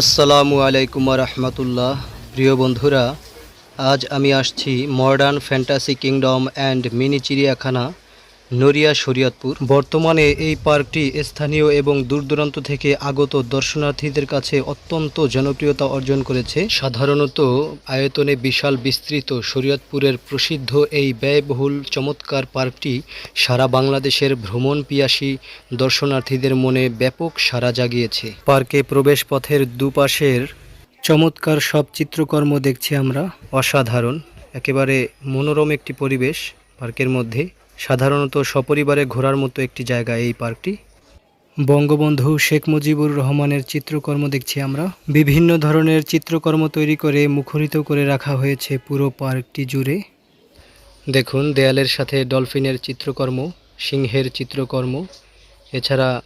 আসসালামু আলাইকুম রহমতুল্লাহ। প্রিয় বন্ধুরা আজ আমি আসছি modern fantasy kingdom and mini চিড়িয়াখানা নড়িয়া শরীয়তপুর। বর্তমানে এই পার্কটি স্থানীয় এবং দূর দূরান্ত থেকে আগত দর্শনার্থীদের কাছে অত্যন্ত জনপ্রিয়তা অর্জন করেছে। সাধারণত আয়তনে বিশাল বিস্তৃত শরীয়তপুরের প্রসিদ্ধ এই ব্যয়বহুল চমৎকার পার্কটি সারা বাংলাদেশের ভ্রমণ পিয়াসী দর্শনার্থীদের মনে ব্যাপক সাড়া জাগিয়েছে। পার্কে প্রবেশ পথের দুপাশের চমৎকার সব চিত্রকর্ম দেখছি আমরা। অসাধারণ, একেবারে মনোরম একটি পরিবেশ পার্কের মধ্যে। সাধারণত সপরিবারে ঘোরার মতো একটি জায়গা এই পার্কটি। বঙ্গবন্ধু শেখ মুজিবুর রহমানের চিত্রকর্ম দেখছি আমরা। বিভিন্ন ধরনের চিত্রকর্ম তৈরি করে মুখরিত করে রাখা হয়েছে পুরো পার্কটি জুড়ে। দেখুন, দেয়ালের সাথে ডলফিনের চিত্রকর্ম, সিংহের চিত্রকর্ম, এছাড়া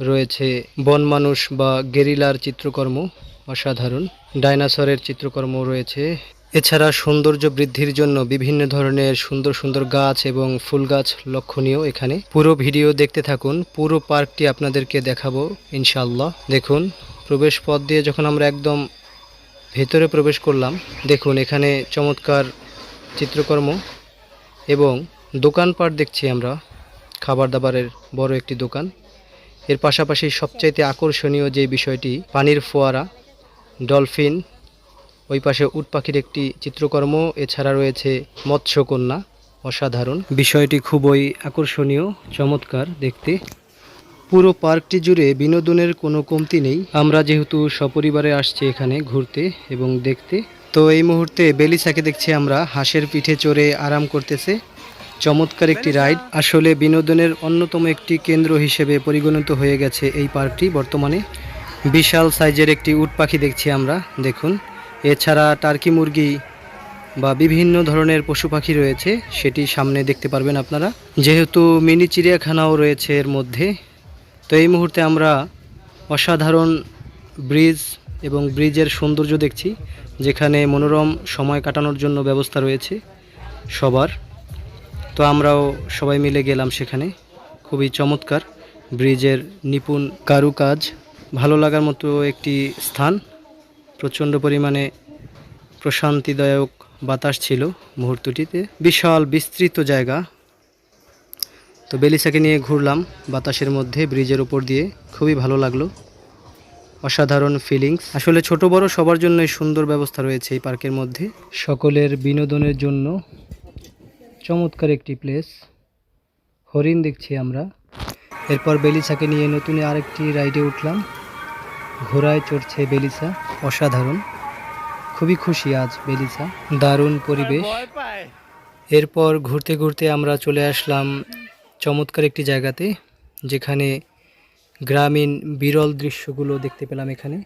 রয়েছে বন মানুষ বা গেরিলার চিত্রকর্ম, অসাধারণ। ডাইনোসরের চিত্রকর্ম রয়েছে। এছাড়া সৌন্দর্য বৃদ্ধির জন্য বিভিন্ন ধরনের সুন্দর সুন্দর গাছ এবং ফুল গাছ লক্ষণীয় এখানে। পুরো ভিডিও দেখতে থাকুন, পুরো পার্কটি আপনাদেরকে দেখাবো ইনশাল্লাহ দেখুন, প্রবেশ পথ দিয়ে যখন আমরা একদম ভেতরে প্রবেশ করলাম, দেখুন এখানে চমৎকার চিত্রকর্ম এবং দোকানপাট দেখছি আমরা খাবার দাবারের বড় একটি দোকান। এর পাশাপাশি সবচাইতে আকর্ষণীয় যে বিষয়টি, পানির ফোয়ারা, ডলফিন ওই পাশে উট পাখির একটি চিত্রকর্ম এছাড়া রয়েছে মৎস্যকন্যা অসাধারণ। বিষয়টি খুবই আকর্ষণীয় চমৎকার দেখতে। পুরো পার্কটি জুড়ে বিনোদনের কোনো কমতি নেই। আমরা যেহেতু সপরিবারে আসছি এখানে ঘুরতে এবং দেখতে তো এই মুহূর্তে বেলিসাকে দেখছি আমরা হাঁসের পিঠে চড়ে আরাম করতেছে। চমৎকার একটি রাইড। আসলে বিনোদনের অন্যতম একটি কেন্দ্র হিসেবে পরিগণিত হয়ে গেছে এই পার্কটি বর্তমানে। বিশাল সাইজের একটি উট পাখি দেখছি আমরা। দেখুন। এছাড়া টার্কি মুরগি বা বিভিন্ন ধরনের পশু পাখি রয়েছে, সেটি সামনে দেখতে পারবেন আপনারা। যেহেতু মিনি চিড়িয়াখানাও রয়েছে এর মধ্যে, তো এই মুহূর্তে আমরা অসাধারণ ব্রিজ এবং ব্রিজের সৌন্দর্য দেখছি, যেখানে মনোরম সময় কাটানোর জন্য ব্যবস্থা রয়েছে সবার। তো আমরাও সবাই মিলে গেলাম সেখানে। খুবই চমৎকার ব্রিজের নিপুণ কারুকাজ, ভালো লাগার মতো একটি স্থান। প্রচণ্ড পরিমাণে প্রশান্তিদায়ক বাতাস ছিল মুহূর্তটিতে। বিশাল বিস্তৃত জায়গা। তো বেলিসাকে নিয়ে ঘুরলাম। বাতাসের মধ্যে, ব্রিজের ওপর দিয়ে। খুবই ভালো লাগল। অসাধারণ ফিলিংস আসলে ছোট বড় সবার জন্যই সুন্দর ব্যবস্থা রয়েছে এই পার্কের মধ্যে। সকলের বিনোদনের জন্য চমৎকার একটি প্লেস হরিণ দেখছি আমরা। এরপর বেলিসাকে নিয়ে নতুন আরেকটি রাইডে উঠলাম। ঘোড়ায় চড়ছে বেলিসা অসাধারণ। খুবই খুশি আজ বেলিসা দারুণ পরিবেশ। এরপর ঘুরতে ঘুরতে আমরা চলে আসলাম চমৎকার একটি জায়গাতে, যেখানে গ্রামীণ বিরল দৃশ্যগুলো দেখতে পেলাম এখানে।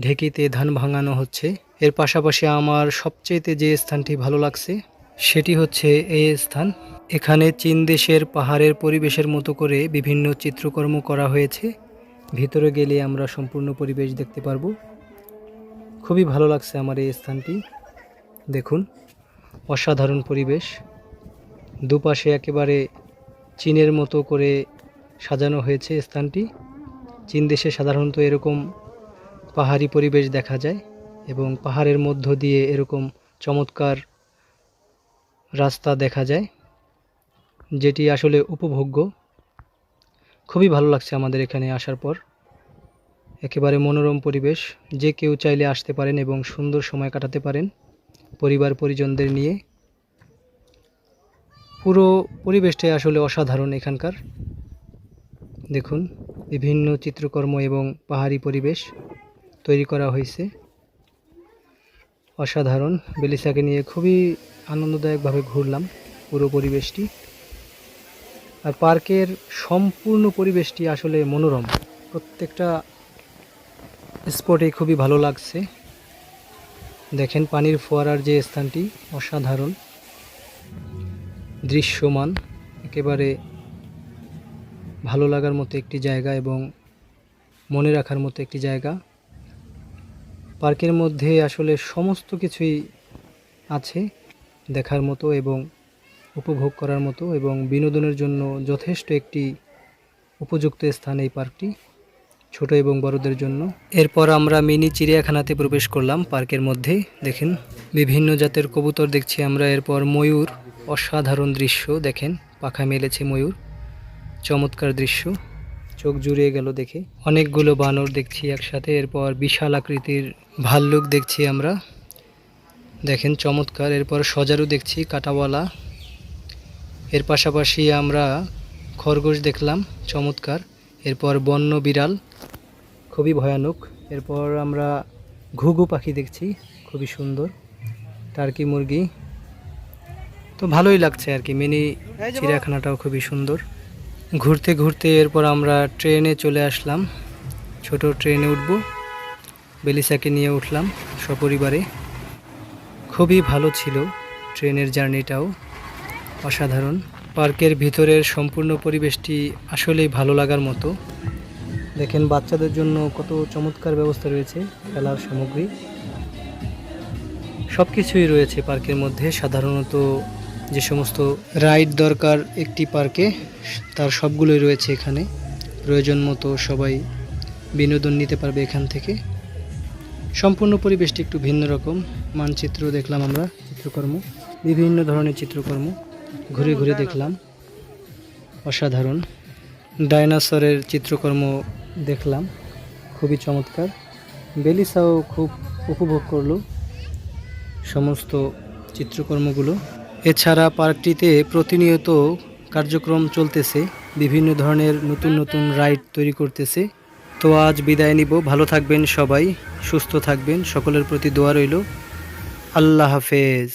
ঢেকিতে ধান ভাঙানো হচ্ছে। এর পাশাপাশি আমার সবচেয়েতে যে স্থানটি ভালো লাগছে, সেটি হচ্ছে এই স্থান। এখানে চীন দেশের পাহাড়ের পরিবেশের মতো করে বিভিন্ন চিত্রকর্ম করা হয়েছে। ভিতরে গেলে আমরা সম্পূর্ণ পরিবেশ দেখতে পারব। খুবই ভালো লাগছে আমার এই স্থানটি। দেখুন, অসাধারণ পরিবেশ। দুপাশে একেবারে চীনের মতো করে সাজানো হয়েছে স্থানটি। চীন দেশে সাধারণত এরকম পাহাড়ি পরিবেশ দেখা যায় এবং পাহাড়ের মধ্য দিয়ে এরকম চমৎকার রাস্তা দেখা যায়, যেটি আসলে উপভোগ্য। খুবই ভালো লাগছে আমাদের এখানে আসার পর। একেবারে মনোরম পরিবেশ, যে কেউ চাইলে আসতে পারেন এবং সুন্দর সময় কাটাতে পারেন পরিবার পরিজনদের নিয়ে। পুরো পরিবেশটাই আসলে অসাধারণ এখানকার। দেখুন, বিভিন্ন চিত্রকর্ম এবং পাহাড়ি পরিবেশ তৈরি করা হয়েছে। অসাধারণ। বেলিসাকে নিয়ে খুবই আনন্দদায়কভাবে ঘুরলাম পুরো পরিবেশটি। আর পার্কের সম্পূর্ণ পরিবেশটি আসলে মনোরম। প্রত্যেকটা স্পটে খুবই ভালো লাগছে। দেখেন, পানির ফোয়ারার যে স্থানটি, অসাধারণ। দৃশ্যমান, একেবারে ভালো লাগার মতো একটি জায়গা এবং মনে রাখার মতো একটি জায়গা। পার্কের মধ্যে আসলে সমস্ত কিছুই আছে দেখার মতো এবং উপভোগ করার মতো এবং বিনোদনের জন্য যথেষ্ট একটি উপযুক্ত স্থান এই পার্কটি, ছোট এবং বড়দের জন্য। এরপর আমরা মিনি চিড়িয়াখানাতে প্রবেশ করলাম। পার্কের মধ্যে দেখেন, বিভিন্ন জাতের কবুতর দেখছি আমরা। এরপর ময়ূর, অসাধারণ দৃশ্য দেখেন, পাখা মেলেছে ময়ূর, চমৎকার দৃশ্য। চোখ জুড়িয়ে গেল দেখে। অনেকগুলো বানর দেখছি একসাথে। এরপর বিশাল আকৃতির ভাল্লুক দেখছি আমরা। দেখেন, চমৎকার। এরপর সজারু দেখছি, কাটাওয়ালা। এর পাশাপাশি আমরা খরগোশ দেখলাম, চমৎকার। এরপর বন্য বিড়াল, খুবই ভয়ানক। এরপর আমরা ঘুঘু পাখি দেখছি, খুবই সুন্দর। টার্কি মুরগি। তো ভালোই লাগছে আর কি, মিনি চিড়িয়াখানাটাও খুবই সুন্দর। ঘুরতে ঘুরতে এরপর আমরা ট্রেনে চলে আসলাম। ছোট ট্রেনে উঠব। বেলিসাকে নিয়ে উঠলাম সপরিবারে। খুবই ভালো ছিল ট্রেনের জার্নিটাও। অসাধারণ। পার্কের ভিতরের সম্পূর্ণ পরিবেশটি আসলেই ভালো লাগার মতো। দেখেন, বাচ্চাদের জন্য কত চমৎকার ব্যবস্থা রয়েছে খেলার সামগ্রী। সব কিছুই রয়েছে পার্কের মধ্যে। সাধারণত যে সমস্ত রাইড দরকার একটি পার্কে, তার সবগুলোই রয়েছে এখানে। প্রয়োজন মতো সবাই বিনোদন নিতে পারবে এখান থেকে। সম্পূর্ণ পরিবেশটি একটু ভিন্ন রকম। মানচিত্র দেখলাম আমরা, চিত্রকর্ম। বিভিন্ন ধরনের চিত্রকর্ম। ঘুরে ঘুরে দেখলাম। অসাধারণ। ডাইনোসরের চিত্রকর্ম দেখলাম। খুবই চমৎকার। বেলিসাও খুব উপভোগ করল সমস্ত চিত্রকর্মগুলো। এছাড়া পার্কটিতে প্রতিনিয়ত কার্যক্রম চলতেছে। বিভিন্ন ধরনের নতুন নতুন রাইড তৈরি করতেছে। তো আজ বিদায় নিব। ভালো থাকবেন সবাই, সুস্থ থাকবেন। সকলের প্রতি দোয়া রইল। আল্লাহ হাফেজ।